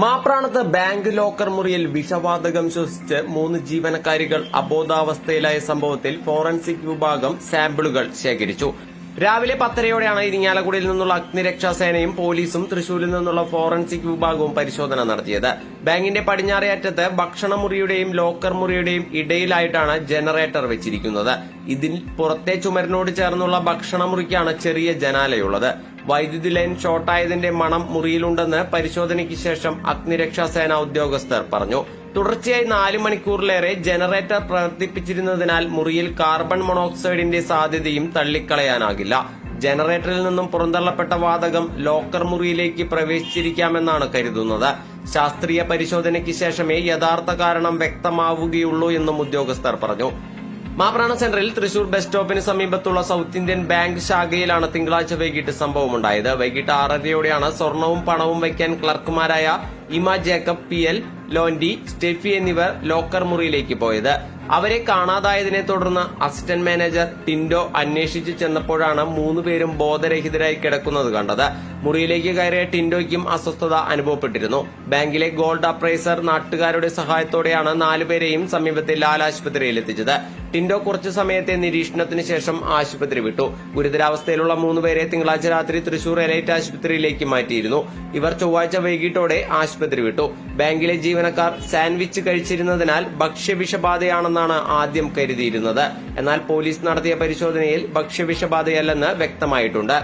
മാപ്രാണത്ത് bank locker മുറിയിൽ വിഷവാതകം ശ്വസിച്ച് മൂന്ന് ജീവനക്കാരികൾ അബോധാവസ്ഥയിലായ സംഭവത്തിൽ ഫോറൻസിക് വിഭാഗം സാമ്പിളുകൾ ശേഖരിച്ചു. രാവിലെ പത്തരയോടെയാണ് ഇരിങ്ങാലക്കുടയിൽ നിന്നുള്ള അഗ്നിരക്ഷാ സേനയും പോലീസും തൃശൂരിൽ നിന്നുള്ള ഫോറൻസിക് വിഭാഗവും പരിശോധന നടത്തിയത്. ബാങ്കിന്റെ പടിഞ്ഞാറേ അറ്റത്ത് ഭക്ഷണമുറിയുടെയും ലോക്കർ മുറിയുടെയും ഇടയിലായിട്ടാണ് ജനറേറ്റർ വെച്ചിരിക്കുന്നത്. ഇതിൽ പുറത്തെ ചുമരിനോട് ചേർന്നുള്ള ഭക്ഷണമുറിക്കാണ് ചെറിയ ജനാലയുള്ളത്. വൈദ്യുതി ലൈൻ ഷോർട്ടായതിന്റെ മണം മുറിയിലുണ്ടെന്ന് പരിശോധനയ്ക്ക് ശേഷം അഗ്നിരക്ഷാ സേന ഉദ്യോഗസ്ഥർ പറഞ്ഞു. തുടർച്ചയായി നാല് മണിക്കൂറിലേറെ ജനറേറ്റർ പ്രവർത്തിപ്പിച്ചിരുന്നതിനാൽ മുറിയിൽ കാർബൺ മോണോക്സൈഡിന്റെ സാധ്യതയും തള്ളിക്കളയാനാകില്ല. ജനറേറ്ററിൽ നിന്നും പുറന്തള്ളപ്പെട്ട വാതകം ലോക്കർ മുറിയിലേക്ക് പ്രവേശിച്ചിരിക്കാമെന്നാണ് കരുതുന്നത്. ശാസ്ത്രീയ പരിശോധനയ്ക്ക് ശേഷമേ യഥാർത്ഥ കാരണം വ്യക്തമാവുകയുള്ളൂ എന്നും ഉദ്യോഗസ്ഥർ പറഞ്ഞു. മാപ്രാണ സെന്ററിൽ തൃശൂർ ബസ് സ്റ്റോപ്പിന് സമീപത്തുള്ള സൌത്ത് ഇന്ത്യൻ ബാങ്ക് ശാഖയിലാണ് തിങ്കളാഴ്ച വൈകിട്ട് സംഭവമുണ്ടായത്. വൈകിട്ട് ആറരയോടെയാണ് സ്വർണവും പണവും വയ്ക്കാൻ ക്ലർക്കുമാരായ ഇമ ജേക്കബ് പി എൽ ലോൻഡി സ്റ്റെഫി എന്നിവർ ലോക്കർ മുറിയിലേക്ക് പോയത്. അവരെ കാണാതായതിനെ തുടർന്ന് അസിസ്റ്റന്റ് മാനേജർ ടിൻഡോ അന്വേഷിച്ചു ചെന്നപ്പോഴാണ് മൂന്നുപേരും ബോധരഹിതരായി കിടക്കുന്നത് കണ്ടത്. മുറിയിലേക്ക് കയറിയ ടിൻഡോയ്ക്കും അസ്വസ്ഥത അനുഭവപ്പെട്ടിരുന്നു. ബാങ്കിലെ ഗോൾഡ് അപ്രൈസർ നാട്ടുകാരുടെ സഹായത്തോടെയാണ് നാലുപേരെയും സമീപത്തെ ലാൽ ആശുപത്രിയിൽ എത്തിച്ചത്. ടിൻഡോ കുറച്ചു സമയത്തെ നിരീക്ഷണത്തിന് ശേഷം ആശുപത്രി വിട്ടു. ഗുരുതരാവസ്ഥയിലുള്ള മൂന്നുപേരെ തിങ്കളാഴ്ച രാത്രി തൃശൂർ എലൈറ്റ് ആശുപത്രിയിലേക്ക് മാറ്റിയിരുന്നു. ഇവർ ചൊവ്വാഴ്ച വൈകിട്ടോടെ ആശുപത്രി വിട്ടു. ബാങ്കിലെ ജീവനക്കാർ സാൻഡ്വിച്ച് കഴിച്ചിരുന്നതിനാൽ ഭക്ഷ്യവിഷബാധയാണെന്നാണ് ആദ്യം കരുതിയിരുന്നത്. എന്നാൽ പോലീസ് നടത്തിയ പരിശോധനയിൽ ഭക്ഷ്യവിഷബാധയല്ലെന്ന് വ്യക്തമായിട്ടുണ്ട്.